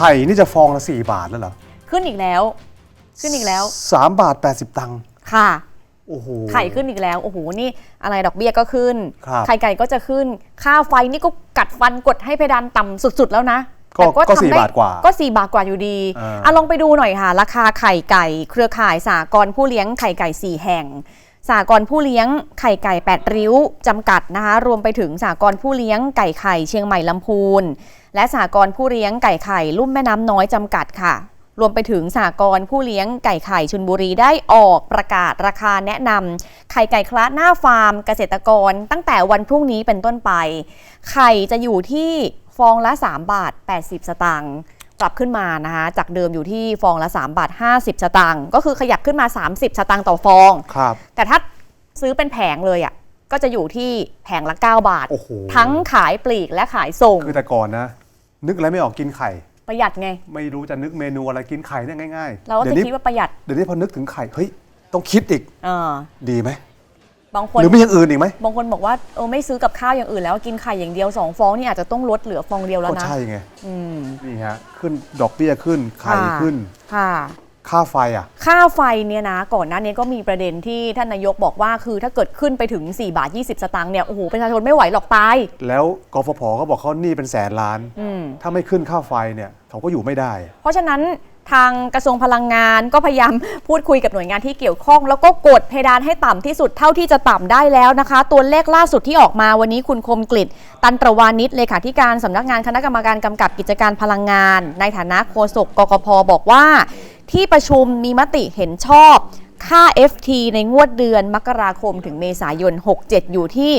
ข่นี่จะฟองละ4บาทแล้วเหรอขึ้นอีกแล้ว ขึ้นอีกแล้ว สามบาท80ตังค์ค่ะ โอ้โห ไข่ขึ้นอีกแล้ว โอ้โห นี่อะไรดอกเบี้ยก็ขึ้น ครับ ไข่ไก่ก็จะขึ้น ค่าไฟนี่ก็กัดฟันกดให้เพดานต่ำสุดๆแล้วนะก็แต่ก็ทำสี่ได้บาทกว่า ก็ 4 บาทกว่าอยู่ดีอ่าอะลองไปดูหน่อยค่ะ ราคาไข่ไก่ เครือข่ายสากรณ์ผู้เลี้ยงไข่ไก่ 4 แห่ง สากรผู้เลี้ยงไข่ไก่ 8 ริ้วจำกัดนะคะ รวมไปถึงสากรผู้เลี้ยงไก่ไข่เชียงใหม่ลำพูน และสากรผู้เลี้ยงไก่ไข่ลุ่มแม่น้ำน้อยจำกัดค่ะ รวมไปถึงสากรผู้เลี้ยงไก่ไข่ชุนบุรีได้ออกประกาศราคาแนะนำไข่ไก่คละหน้าฟาร์มเกษตรกร ตั้งแต่วันพรุ่งนี้เป็นต้นไป ไข่จะอยู่ที่ฟองละ 3 บาท 80 สตางค์ ปรับขึ้นมานะคะจากเดิมอยู่ที่ฟองละ3บาท50 สตางค์ก็คือขยับขึ้นมา 30 สตางค์ต่อฟอง ครับ แต่ถ้าซื้อเป็นแผงเลยอะ่ะก็จะอยู่ที่แผงละ 9 บาท โอ้โห ทั้งขายปลีกและขายส่ง คือแต่ก่อนนะ นึกอะไรไม่ออกกินไข่ ประหยัดไง ไม่รู้จะนึกเมนูอะไรกินไข่เนี่ยง่ายเราก็เดี๋ยจะวนี้คิดว่าประหยัดเดี๋ยวนี้พอนึกถึงไข่เฮ้ยต้องคิดอีกเออ ดีไหม บางคนหรือมีอย่างอื่นอีกไหมบางคนบอกว่าเออไม่ซื้อกับข้าวอย่างอื่นแล้วกินไข่อย่างเดียวสองฟองนี่อาจจะต้องลดเหลือฟองเดียวแล้วก็นะใช่ไงอืมนี่ฮะขึ้นดอกเบี้ยขึ้นไข่ค่ะขึ้น ค่ะ ค่าไฟอะ ค่าไฟเนี่ยนะ ก่อนหน้านี้ก็มีประเด็นที่ท่านนายกบอกว่าคือถ้าเกิดขึ้นไปถึง 4 บาท 20 สตางค์เนี่ยโอ้โหประชาชนไม่ไหวหรอกตายแล้วกฟผก็บอกเขาหนี้เป็นแสนล้าน อืมถ้าไม่ขึ้นค่าไฟเนี่ยเขาก็อยู่ไม่ได้ เพราะฉะนั้น ทางกระทรวงพลังงานก็พยายามพูดคุยกับหน่วยงานที่เกี่ยวข้อง แล้วก็กดเพดานให้ต่ำที่สุดเท่าที่จะต่ำได้แล้วนะคะ ตัวเลขล่าสุดที่ออกมาวันนี้คุณคมกลิตตันตรวานิชเลขาธิการสำนักงานคณะกรรมการกำกับกิจการพลังงาน ในฐานะโฆษกกกพบอกว่า ที่ประชุมมีมติเห็นชอบค่า FT ในงวดเดือนมกราคมถึงเมษายน 67 อยู่ที่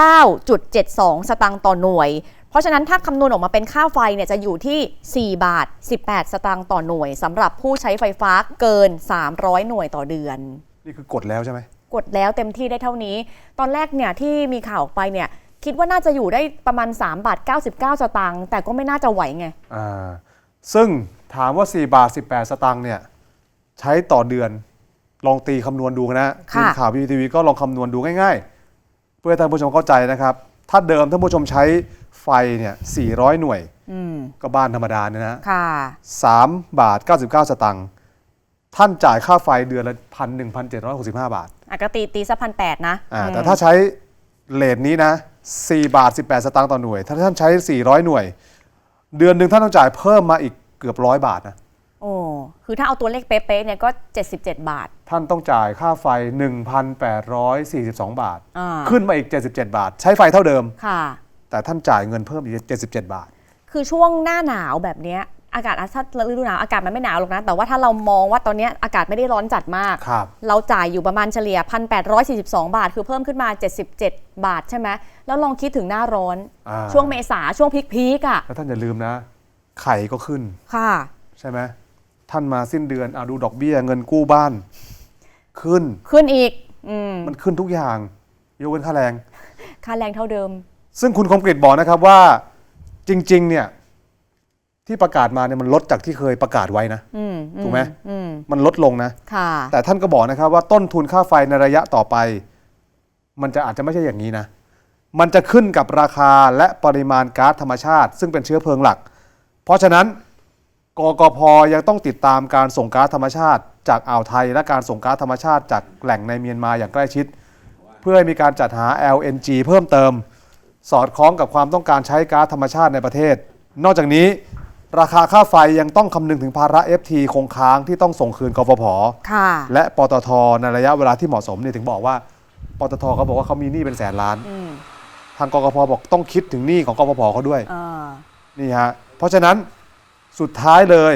39.72 สตางค์ต่อหน่วย เพราะฉะนั้นถ้าคำนวณออกมาเป็นค่าไฟเนี่ยจะอยู่ที่ 4 บาท 18 สตางค์ต่อหน่วยสำหรับผู้ใช้ไฟฟ้าเกิน 300 หน่วยต่อเดือน นี่คือกดแล้วใช่ไหมกดแล้วเต็มที่ได้เท่านี้ ตอนแรกเนี่ยที่มีข่าวออกไปเนี่ยคิดว่าน่าจะอยู่ได้ประมาณ3บาท99 สตางค์แต่ก็ไม่น่าจะไหวไงอ่าซึ่งถามว่า 4 บาท 18 สตางค์เนี่ยใช้ต่อเดือนลองตีคำนวณดูนะค่ะทีมข่าวพีทีวีก็ลองคำนวณดูง่าย ๆ เพื่อให้ท่านผู้ชมเข้าใจนะครับ ถ้าเดิมท่านผู้ชมใช้ ไฟเนี่ย400 หน่วย อืมก็บ้านธรรมดาเนี่ยนะค่ะ3บาท 99 สตางค์ท่านจ่ายค่าไฟเดือนละพันหนึ่งพันเจ็ดร้อยหกสิบห้าบาทอากตีตีสักพันแปดนะอ่าอืมแต่ถ้าใช้เลทนี้นะ4บาท 18 สตางค์ต่อหน่วย ถ้าท่านใช้ 400 หน่วย เดือนหนึ่งท่านต้องจ่ายเพิ่มมาอีกเกือบร้อยบาทนะ โอ้คือถ้าเอาตัวเลขเป๊ะๆเนี่ยก็ 77 บาท ท่านต้องจ่ายค่าไฟ 1,842 บาท อ่า ขึ้นมาอีก 77 บาท ใช้ไฟเท่าเดิม ค่ะ แต่ท่านจ่ายเงินเพิ่มอีก77 บาท คือช่วงหน้าหนาวแบบเนี้ยอากาศอะถ้าฤดูหนาวอากาศมันไม่หนาวหรอกนะ แต่ว่าถ้าเรามองว่าตอนเนี้ยอากาศไม่ได้ร้อนจัดมาก ครับ เราจ่ายอยู่ประมาณเฉลี่ย 1,842 บาท คือเพิ่มขึ้นมา 77 บาทใช่ไหมแล้วลองคิดถึงหน้าร้อน อ่า ช่วงเมษาช่วงพีคๆอะแล้วท่านอย่าลืมนะ ไข่ก็ขึ้นค่ะ ใช่ไหมท่านมาสิ้นเดือนเอาดูดอกเบี้ยเงินกู้บ้าน ขึ้นขึ้นอีกอืมมันขึ้นทุกอย่างยกเว้นค่าแรง ค่าแรงเท่าเดิม ซึ่งคุณคมกริตบอกนะครับว่าจริง ๆ เนี่ยที่ประกาศมาเนี่ยมันลดจากที่เคยประกาศไว้นะอืมถูกไหมอืมมันลดลงนะ ค่ะ แต่ท่านก็บอกนะครับว่าต้นทุนค่าไฟในระยะต่อไป มันจะอาจจะไม่ใช่อย่างนี้นะ มันจะขึ้นกับราคาและปริมาณก๊าซธรรมชาติ ซึ่งเป็นเชื้อเพลิงหลัก เพราะฉะนั้นกกพยังต้องติดตามการส่งก๊าซธรรมชาติ จากอ่าวไทยและการส่งก๊าซธรรมชาติจากแหล่งในเมียนมาอย่างใกล้ชิด เพื่อให้มีการจัดหา LNG เพิ่มเติม สอดคล้องกับความต้องการใช้ก๊าซธรรมชาติในประเทศ นอกจากนี้ ราคาค่าไฟยังต้องคำนึงถึงภาระ FT คงค้างที่ต้องส่งคืนกฟผ ค่ะ และปตทในระยะเวลาที่เหมาะสมเนี่ยถึงบอกว่าปตทเขาบอกว่าเขามีหนี้เป็นแสนล้าน อืมทางกกพบอกต้องคิดถึงหนี้ของกฟผเขาด้วยอ่านี่ฮะ เพราะฉะนั้นสุดท้ายเลย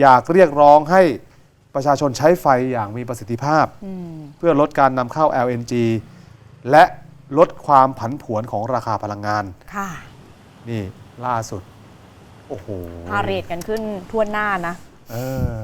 อยากเรียกร้องให้ประชาชนใช้ไฟอย่างมีประสิทธิภาพ อืม เพื่อลดการนำเข้า LNG และ ลดความผันผวนของราคาพลังงาน ค่ะนี่ล่าสุด โอ้โหพาเรทกันขึ้นทั่วหน้านะ เออ